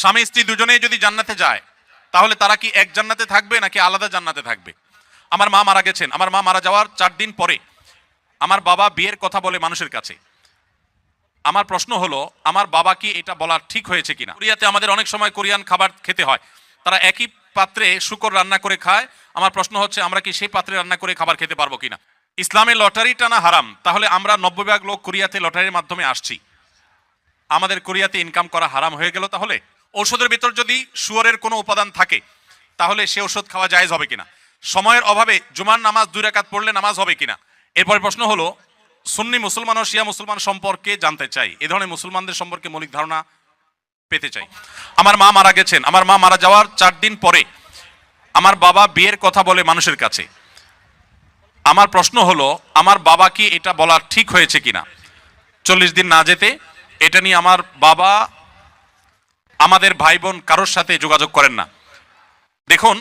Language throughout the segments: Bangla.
স্বামী স্ত্রী দুজনেই যদি জান্নাতে যায়, তাহলে তারা কি এক জান্নাতে থাকবে নাকি আলাদা জান্নাতে থাকবে? আমার মা মারা গেছেন, আমার মা মারা যাওয়ার চার দিন পরে আমার বাবা বিয়ের কথা বলে মানুষের কাছে। আমার প্রশ্ন হলো, আমার বাবা কি এটা বলা ঠিক হয়েছে কিনা? কোরিয়াতে আমাদের অনেক সময় কোরিয়ান খাবার খেতে হয়। তারা একই পাত্রে শুকর রান্না করে খায়। আমার প্রশ্ন হচ্ছে, আমরা কি সেই পাত্রে রান্না করে খাবার খেতে পারব কিনা? ইসলামে লটারি টানা হারাম। তাহলে আমরা নব্বই ভাগ লোক কোরিয়াতে লটারির মাধ্যমে আসছি। আমাদের কোরিয়াতে ইনকাম করা হারাম হয়ে গেল তাহলে? ঔষধের ভিতর যদি শুয়োরের কোনো উপাদান থাকে, তাহলে সে ওষুধ খাওয়া জায়েজ হবে কিনা? সময়ের অভাবে জুমার নামাজ দুই রাকাত পড়লে নামাজ হবে কিনা? এরপর প্রশ্ন হলো, সুন্নি মুসলমান ও শিয়া মুসলমান সম্পর্কে জানতে চাই। এ ধরনের মুসলমানদের সম্পর্কে মৌলিক ধারণা পেতে চাই। আমার মা মারা গেছেন। আমার মা মারা যাওয়ার চার দিন পরে আমার বাবা বিয়ের কথা বলে মানুষের কাছে। আমার প্রশ্ন হলো, আমার বাবা কি এটা বলা ঠিক হয়েছে কিনা? চল্লিশ দিন না যেতে এটা নিয়ে আমার বাবা আমাদের ভাই বোন কারোর সাথে যোগাযোগ করেন না। দেখুন,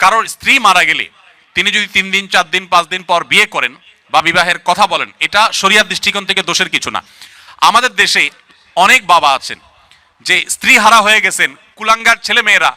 কারোর স্ত্রী মারা গেলে তিনি যদি তিন দিন, চার দিন, পাঁচ দিন পর বিয়ে করেন বা বিবাহের কথা বলেন, এটা শরিয়ার দৃষ্টিকোণ থেকে দোষের কিছু না। আমাদের দেশে অনেক বাবা আছেন যে স্ত্রী হারা হয়ে গেছেন, কুলাঙ্গার ছেলে মেয়েরা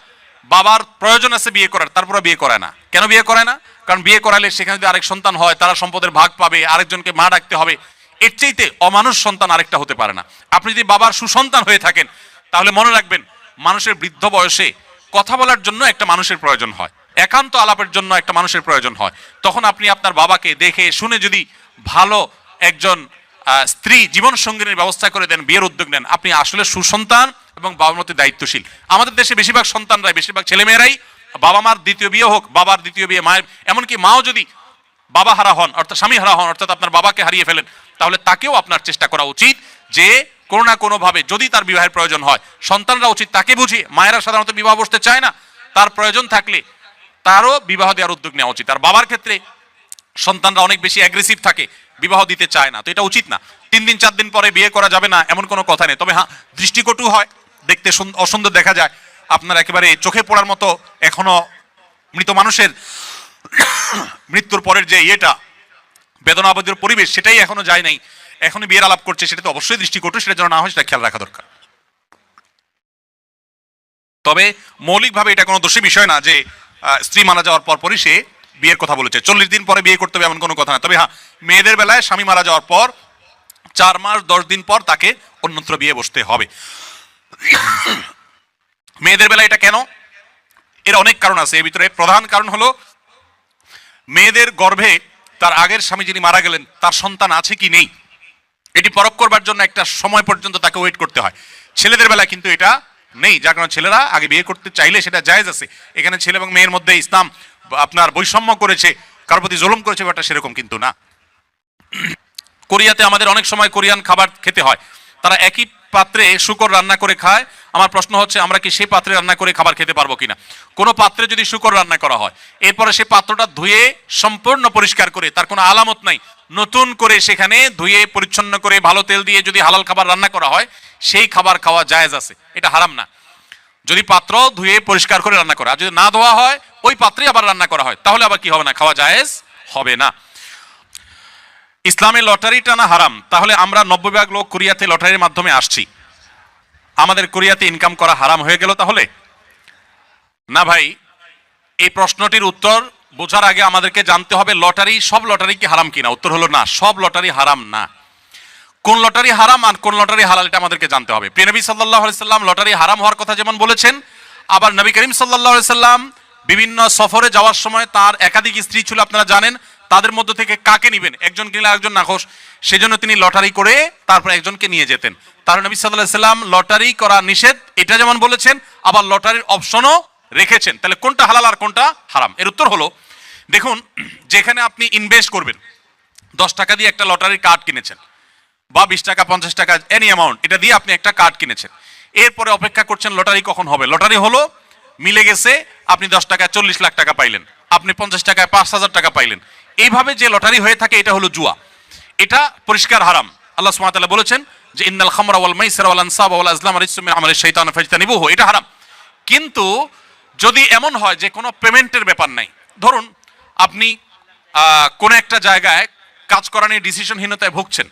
বাবার প্রয়োজন আছে বিয়ে করার তারপরে বিয়ে করে না। কেন বিয়ে করে না? কারণ বিয়ে করালে সেখানে যদি আরেক সন্তান হয়, তারা সম্পদের ভাগ পাবে, আরেকজনকে মা ডাকতে হবে, এর চাইতে অমানুষ সন্তান আরেকটা হতে পারে না। আপনি যদি বাবার সুসন্তান হয়ে থাকেন তাহলে মনে রাখবেন, মানুষের বৃদ্ধ বয়সে কথা বলার জন্য একটা মানুষের প্রয়োজন হয়। একান্ত আলাপের জন্য একটা মানুষের প্রয়োজন হয়। তখন আপনি আপনার বাবাকে দেখে শুনে যদি ভালো একজন স্ত্রী জীবন সঙ্গিনীর ব্যবস্থা করে দেন, বিয়ের উদ্যোগ নেন, আপনি আসলে সুসন্তান এবং বাবার মধ্যে দায়িত্বশীল। আমাদের দেশে বেশিরভাগ সন্তানরাই, বেশিরভাগ ছেলেমেয়েরাই বাবা মার দ্বিতীয় বিয়ে হোক, বাবার দ্বিতীয় বিয়ে মায়ের, এমনকি মাও যদি বাবা হারা হন, অর্থাৎ স্বামী হারা হন, অর্থাৎ আপনার বাবাকে হারিয়ে ফেলেন, তাহলে তাকেও আপনার চেষ্টা করা উচিত যে কোনো না কোনোভাবে যদি তার বিবাহের প্রয়োজন হয়, সন্তানরা উচিত তাকে বুঝি মায়েরা সাধারণত বিবাহ বসতে চায় না, তার প্রয়োজন থাকলে তারও বিবাহ দেওয়ার উদ্যোগ নেওয়া উচিত। আর বাবার ক্ষেত্রে সন্তানরা অনেক বেশি অ্যাগ্রেসিভ থাকে, বিবাহ দিতে চায় না, তো এটা উচিত না। তিন দিন, চার দিন পরে বিয়ে করা যাবে না, এমন কোনো কথা নেই। তবে হ্যাঁ দৃষ্টিকটু হয়, দেখতে সুন- অসুন্দর দেখা যায়। আপনার একেবারে চোখে পড়ার মতো এখনও মৃত মানুষের মৃত্যুর পরের যে ইয়েটা, বেদনাবদের পরিবেশ, সেটাই এখনও যায় নাই। এখনই বিয়ের আলাপ করছে সেটা তো অবশ্যই দৃষ্টি দৃষ্টিকটু সেটা যেন না হয় সেটা খেয়াল রাখা দরকার। তবে মৌলিকভাবে এটা কোনো দোষী বিষয় না যে স্ত্রী মারা যাওয়ার পর পরই সে বিয়ের কথা বলেছে। চল্লিশ দিন পরে বিয়ে করতে হবে এমন কোনো কথা না। তবে হ্যাঁ মেয়েদের বেলায় স্বামী মারা যাওয়ার পর, চার মাস, দশ দিন পর তাকে অন্যত্র বিয়ে বসতে হবে। মেয়েদের বেলায় এটা কেন? এর অনেক কারণ আছে। এর ভিতরে প্রধান কারণ হলো, মেয়েদের গর্ভে তার আগের স্বামী যিনি মারা গেলেন, তার সন্তান আছে কি নেই? এটি পরক করবার জন্য একটা সময় পর্যন্ত তাকে ওয়েট করতে হয়। ছেলেদের বেলা কিন্তু এটা নেই, যার কারণে ছেলেরা আগে বিয়ে করতে চাইলে সেটা জায়েজ আছে। এখানে ছেলে এবং মেয়ের মধ্যে ইসলাম আপনার বৈষম্য করেছে, কারোর প্রতি জলম করেছে, ব্যাপারটা সেরকম কিন্তু না। কোরিয়াতে আমাদের অনেক সময় কোরিয়ান খাবার খেতে হয়। তারা একই পাত্রে শুকর রান্না করে খায়। আমার প্রশ্ন হচ্ছে, আমরা কি সেই পাত্রে রান্না করে খাবার খেতে পারব কিনা? কোনো পাত্রে যদি শুকর রান্না করা হয়, এরপরে সেই পাত্রটা ধুয়ে সম্পূর্ণ পরিষ্কার করে, তার কোনো আলামত নাই, নতুন করে সেখানে ধুয়ে, পরিচ্ছন্ন করে, ভালো তেল দিয়ে যদি হালাল খাবার রান্না করা হয়, সেই খাবার খাওয়া জায়েজ আছে। এটা হারাম না। যদি পাত্র ধুয়ে, পরিষ্কার করে রান্না করা যদি না ধোয়া হয়, ওই পাত্রে আবার রান্না করা হয়, তাহলে আবার কি হবে না? খাওয়া জায়েজ হবে না। ইসলামে লটারি টানা হারাম, তাহলে আমরা নব্বই ভাগ লোক কোরিয়াতে লটারির মাধ্যমে আসছি। আমাদের কোরিয়াতে ইনকাম করা হারাম হয়ে গেল তাহলে? না ভাই, এই প্রশ্নটির উত্তর বোঝার আগে আমাদেরকে জানতে হবে, লটারি, সব লটারি কি হারাম কিনা? উত্তর হলো না, সব লটারি হারাম না। কোন লটারি হারাম আর কোন লটারি হালাল এটা আমাদেরকে জানতে হবে। প্রিয় নবী সাল্লাহ সাল্লাম লটারি হারাম হওয়ার কথা যেমন বলেছেন, আবার নবী করিম সাল্লাহ সাল্লাম বিভিন্ন সফরে যাওয়ার সময় তার একাধিক স্ত্রী ছিল, আপনারা জানেন তাদের মধ্য থেকে কাকে নিবেন? একজন কিনলে একজন নাখোশ। সেজন্য তিনি লটারি করে তারপর একজনকে নিয়ে যেতেন। তার নবী সাল্লাহ সাল্লাম লটারি করা নিষেধ। এটা যেমন বলেছেন, আবার লটারির অপশনও রেখেছেন। তাহলে কোনটা হালাল আর কোনটা হারাম? এর উত্তর হলো, দেখুন, যেখানে আপনি ইনভেস্ট করবেন, দশ টাকা দিয়ে একটা লটারির কার্ড কিনেছেন বা বিশ টাকা, পঞ্চাশ টাকা এনি অ্যামাউন্ট এটা দিয়ে আপনি একটা কার্ড কিনেছেন। এরপরে অপেক্ষা করছেন, লটারি কখন হবে? লটারি হলো, মিলে গেছে, আপনি দশ টাকায় চল্লিশ লাখ টাকা পাইলেন। আপনি পঞ্চাশ টাকায় পাঁচ হাজার টাকা পাইলেন। এইভাবে যে লটারি হয়ে থাকে, এটা হলো জুয়া। এটা পরিষ্কার হারাম। আল্লাহ সুবহানাহু বলেছেন যে, ইন্নাল খামরা ওয়াল মাইসিরা ওয়াল আনসাবা ওয়াল আজলাম রিজসুম মিন আমালিশ শাইতান ফাজতানিবুহু। এটা হারাম। কিন্তু যদি এমন হয় যে, কোনো পেমেন্টের ব্যাপার নাই। ধরুন, আপনি কোনো একটা জায়গায় কাজ করা নিয়ে ডিসিশনহীনতায় ভুগছেন,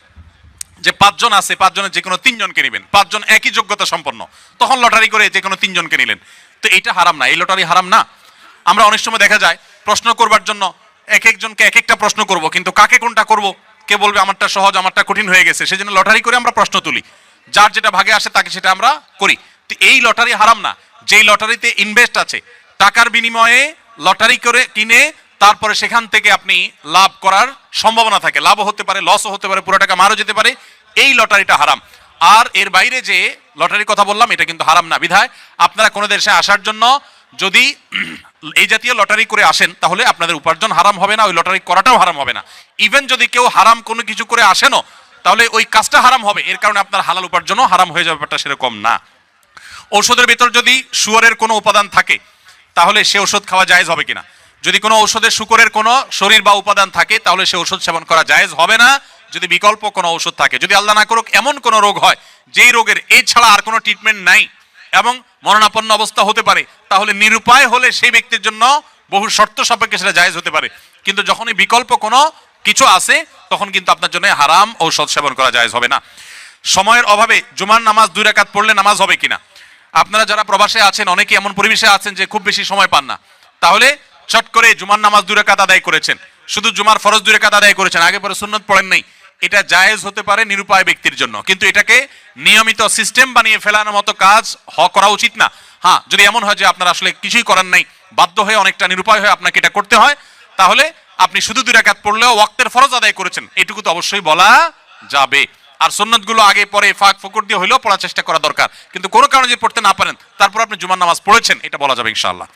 যে পাঁচজন আছে, পাঁচজনের যে কোনো তিনজনকে নেবেন, পাঁচজন একই যোগ্যতা সম্পন্ন, তখন লটারি করে যে কোনো তিনজনকে নিলেন। তো এটা হারাম না, এই লটারি হারাম না। আমরা অনেক সময় দেখা যায়, প্রশ্ন করবার জন্য এক একজনকে এক একটা প্রশ্ন করব, কিন্তু কাকে কোনটা করব, কে বলবে আমারটা সহজ, আমারটা কঠিন হয়ে গেছে, সেজন্য লটারি করে আমরা প্রশ্ন তুলি। যার যেটা ভাগে আসে তাকে সেটা আমরা করি। তো এই লটারি হারাম না, যেই লটারিতে ইনভেস্ট আছে, টাকার বিনিময়ে লটারি করে কিনে, তারপরে সেখান থেকে আপনি লাভ করার সম্ভাবনা থাকে। লাভও হতে পারে লসও হতে পারে, পুরো টাকা মারও যেতে পারে, এই লটারিটা হারাম। আর এর বাইরে যে লটারির কথা বললাম, এটা কিন্তু হারাম না, বিধায় আপনারা কোনো দেশে আসার জন্য যদি এই জাতীয় লটারি করে আসেন, তাহলে আপনাদের উপার্জন হারাম হবে না, ওই লটারি করাটাও হারাম হবে না। ইভেন যদি কেউ হারাম কোনো কিছু করে আসেনও, তাহলে ওই কাজটা হারাম হবে। এর কারণে আপনার হালাল উপার্জনও হারাম হয়ে যাবে ব্যাপারটা সেরকম না। ঔষধের ভিতর যদি শুয়ারের কোনো উপাদান থাকে, তাহলে সে ওষুধ খাওয়া জায়েজ হবে কিনা? যদি কোনো ঔষধে শুকরের কোনো শরীর বা উপাদান থাকে, তাহলে সে ওষুধ সেবন করা জায়েজ হবে না। যদি বিকল্প কোনো ওষুধ থাকে, যদি আল্লাহ না করুক, এমন কোনো রোগ হয়, যেই রোগের এই ছাড়া আর কোনো ট্রিটমেন্ট নাই। এবং মরণাপন্ন অবস্থা হতে পারে। তাহলে নিরুপায় হলে সেই ব্যক্তির জন্য বহু শর্ত সাপেক্ষে সেটা জায়েজ হতে পারে। কিন্তু যখনই বিকল্প কোনো কিছু আছে তখন কিন্তু আপনার জন্য হারাম ঔষধ সেবন করা জায়েজ হবে না। সময়ের অভাবে জুমার নামাজ দুই রাকাত পড়লে নামাজ হবে কিনা? আপনারা যারা প্রবাসে আছেন, অনেকে এমন পরিবেশে আছেন যে খুব বেশি সময় পান না। তাহলে চট করে জুমার নামাজ দুই রাকাত আদায় করেছেন। শুধু জুমার ফরজ দুই রাকাত আদায় করেছেন, আগে পরে সুন্নত পড়েন নাই। এটা জায়েজ হতে পারে নিরুপায় ব্যক্তির জন্য। কিন্তু এটাকে নিয়মিত সিস্টেম বানিয়ে ফেলানোর মতো কাজ হ করা উচিত না। হ্যাঁ যদি এমন হয় যে আপনার আসলে কিছুই করার নাই, বাধ্য হয়ে অনেকটা নিরুপায় হয়ে আপনাকে এটা করতে হয়, তাহলে আপনি শুধু দুই রাকাত পড়লেও ওয়াক্তের ফরজ আদায় করেছেন। এটুকু তো অবশ্যই বলা যাবে। আর সুন্নতগুলো আগে পরে ফাঁক ফকর দিয়ে হইলেও পড়ার চেষ্টা করা দরকার। কিন্তু কোনো কারণে যদি পড়তে না পারেন, তারপর আপনি জুমার নামাজ পড়েছেন, এটা বলা যাবে ইনশাআল্লাহ।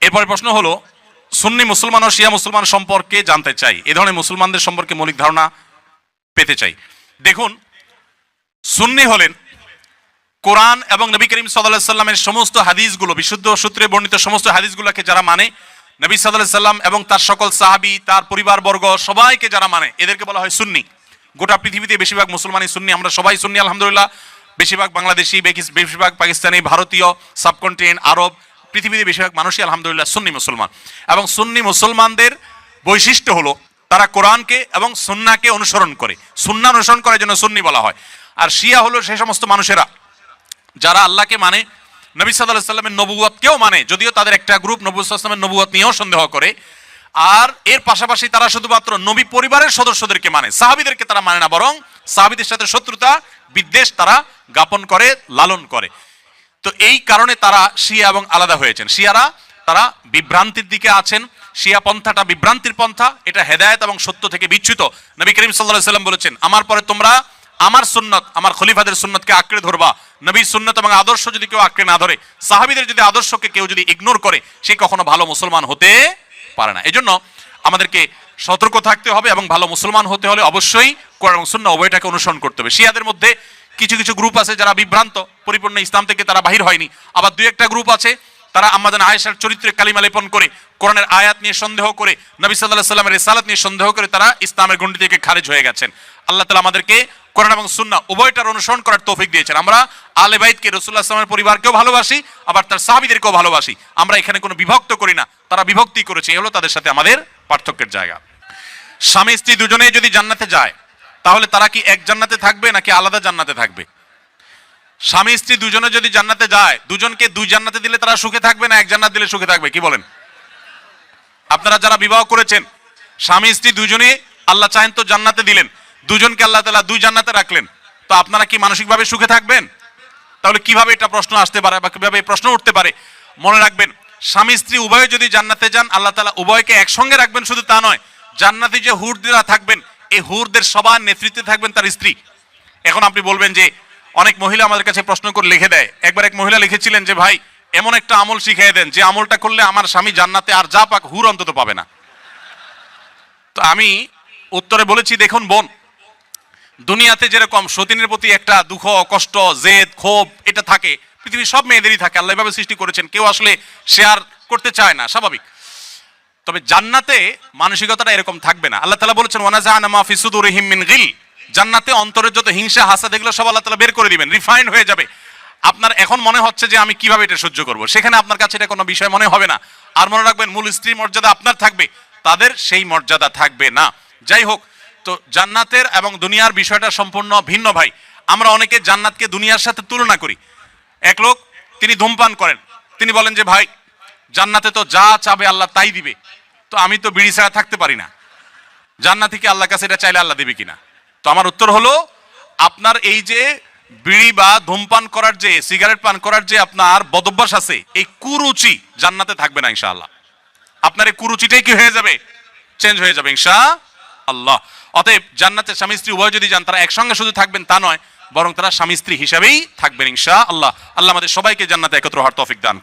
এরপরে প্রশ্ন হলো, সুন্নি মুসলমান ও শিয়া মুসলমান সম্পর্কে জানতে চাই। এ ধরনের মুসলমানদের সম্পর্কে মৌলিক ধারণা পেতে চাই। দেখুন, সুন্নি হলেন কোরআন এবং নবী করিম সাল্লাহ সাল্লামের সমস্ত হাদিসগুলো, বিশুদ্ধ সূত্রে বর্ণিত সমস্ত হাদিসগুলোকে যারা মানে নবী সাল্লাহ সাল্লাম এবং তার সকল সাহাবি, তার পরিবারবর্গ সবাইকে যারা মানে এদেরকে বলা হয় সুন্নি। গোটা পৃথিবীতে বেশিরভাগ মুসলমানই সুন্নি, আমরা সবাই সুন্নি, আলহামদুলিল্লাহ। বেশিরভাগ বাংলাদেশি বেশিরভাগ পাকিস্তানি, ভারতীয়, সাবকন্টিনেন্ট, আরব, পৃথিবীতে বেশিরভাগ মানুষই আলহামদুলিল্লাহ সুন্নি মুসলমান। এবং সুন্নি মুসলমানদের বৈশিষ্ট্য হলো তারা কোরআনকে এবং সুন্নাকে অনুসরণ করে। সুন্না অনুসরণ করার জন্য সুন্নি বলা হয়। আর শিয়া হলো সেই সমস্ত মানুষেরা, যারা আল্লাহকে মানে নবী সাল্লাহ সাল্লামের নবুয়তকেও মানে যদিও তাদের একটা গ্রুপ নবী সাল্লামের নবুয়ত নিয়েও সন্দেহ করে। আর এর পাশাপাশি তারা শুধুমাত্র নবী পরিবারের সদস্যদেরকে মানে সাহাবিদেরকে তারা মানে না, বরং সাহাবিদের সাথে শত্রুতা, বিদ্বেষ তারা জ্ঞাপন করে, লালন করে। তো এই কারণে তারা শিয়া এবং আলাদা হয়েছেন। শিয়ারা তারা বিভ্রান্তির দিকে আছেন। শিয়া পন্থাটা বিভ্রান্তির পন্থা, এটা হেদায়েত এবং সত্য থেকে বিচ্যুত। নবী করিম সাল্লাহ সাল্লাম বলেছেন, আমার পরে তোমরা আমার সুন্নত, আমার খলিফাদের সুন্নতকে আঁকড়ে ধরবা। নবীর সুন্নত এবং আদর্শ যদি কেউ আঁকড়ে না ধরে, সাহাবিদের যদি আদর্শকে কেউ যদি ইগনোর করে, সে কখনো ভালো মুসলমান হতে পারে না। এজন্য আমাদেরকে সতর্ক থাকতে হবে এবং ভালো মুসলমান হতে হলে অবশ্যই কোরআন সুন্নাহ উভয়টাকে অনুসরণ করতে হবে। শিয়াদের মধ্যে কিছু কিছু গ্রুপ আছে যারা বিভ্রান্ত, পরিপূর্ণ ইসলাম থেকে তারা বাহির হয়নি। আবার দুই একটা গ্রুপ আছে তারা আমাদের আয়েশার চরিত্রে কালিমা লেপন করে, কোরআনের আয়াত নিয়ে সন্দেহ করে, নবী সাল্লাহ সাল্লামের রিসালাত নিয়ে সন্দেহ করে তারা ইসলামের গণ্ডি থেকে খারিজ হয়ে গেছেন। আল্লাহ তালা আমাদেরকে কোরআন এবং সুন্না উভয়টার অনুসরণ করার তৌফিক দিয়েছেন। আমরা আলে বাইতকে রসুল্লাহ আসলামের পরিবারকেও ভালোবাসি, আবার তার সাহাবিদেরকেও ভালোবাসি। আমরা এখানে কোনো বিভক্ত করি না, তারা বিভক্তি করেছে হলো তাদের সাথে আমাদের পার্থক্যের জায়গা। স্বামী স্ত্রী দুজনেই যদি জান্নাতে যায়, তাহলে তারা কি এক জান্নাতে থাকবে নাকি আলাদা জান্নাতে থাকবে? স্বামী স্ত্রী দুজনে যদি জান্নাতে যায়, দুজনকে দুই জান্নাতে দিলে তারা সুখে থাকবে না, এক জান্নাত দিলে সুখে থাকবে? কি বলেন? আপনারা যারা বিবাহ করেছেন, স্বামী স্ত্রী দুজনে আল্লাহ চাহেন তো জান্নাতে দিলেন, দুজনকে আল্লাহ তালা দুই জান্নাতে রাখলেন। তো আপনারা কি মানসিকভাবে সুখে থাকবেন? তাহলে কীভাবে এটা প্রশ্ন আসতে পারে বা কীভাবে প্রশ্ন উঠতে পারে? মনে রাখবেন, স্বামী স্ত্রী উভয়ে যদি জান্নাতে যান, আল্লাহ তালা উভয়কে একসঙ্গে রাখবেন, শুধু তা নয়, জান্নাতি যে হুরদেরা থাকবেন, এই হুরদের সবার নেতৃত্বে থাকবেন তার স্ত্রী। এখন আপনি বলবেন যে অনেক মহিলা আমাদের কাছে প্রশ্ন করে লিখে দেয়। একবার এক মহিলা লিখেছিলেন যে, ভাই, এমন একটা আমল শিখিয়ে দেন যে, আমলটা করলে আমার স্বামী জান্নাতে আর যা পাক হুর অন্তত পাবে না। তো আমি উত্তরে বলেছি, দেখুন বোন, দুনিয়াতে যেরকম সতীনের প্রতি একটা দুঃখ, কষ্ট, জেদ, ক্ষোভ, এটা থাকে, পৃথিবীর সব মেয়েদেরই থাকে, আল্লাহ এভাবে সৃষ্টি করেছেন, কেউ আসলে শেয়ার করতে চায় না, স্বাভাবিক। তবে জান্নাতে মানসিকতাটা এরকম থাকবে না। আল্লাহ তালা বলেছেন ওয়ানাজাহানা মা ফি সুদুরিহিম মিন গিল। জান্নাতে অন্তরের যত হিংসা, হাসাদ, এগুলো সব আল্লাহ তালা বের করে দিবেন রিফাইন্ড হয়ে যাবে। আপনার এখন মনে হচ্ছে যে আমি কীভাবে এটা সহ্য করব? সেখানে আপনার কাছে এটা কোনো বিষয় মনে হবে না। আর মনে রাখবেন, মূল স্ত্রী মর্যাদা আপনার থাকবে, তাদের সেই মর্যাদা থাকবে না। যাই হোক, তো জান্নাতের এবং দুনিয়ার বিষয়টা সম্পূর্ণ ভিন্ন ভাই। আমরা অনেকে জান্নাতকে দুনিয়ার সাথে তুলনা করি। এক লোক, তিনি ধূমপান করেন। তিনি বলেন যে, ভাই, জান্নাতে তো যা চাবে আল্লাহ তাই দিবে। তো আমি তো বিড়ি ছাড়া থাকতে পারি না। জান্নাতি কি আল্লাহ কাছে এটা চাইলে আল্লাহ দেবে কিনা? তো আমার উত্তর হলো, আপনার এই যে বিড়ি বা ধূমপান করার যে, সিগারেট পান করার যে আপনার বদভ্যাস আছে, এই কুরুচি জান্নাতে থাকবে না ইনশাআল্লাহ। আপনার এই কুরুচিটাই কি হয়ে যাবে? চেঞ্জ হয়ে যাবে ইনশা আল্লাহ অতএব জান্নাতের স্বামী স্ত্রী উভয় যদি যান, তারা একসঙ্গে শুধু থাকবেন তা নয়, বরং তারা স্বামী স্ত্রী হিসাবেই থাকবেন ইনশা আল্লাহ আল্লাহ আমাদের সবাইকে জান্নাতে একত্র হওয়ার তৌফিক দান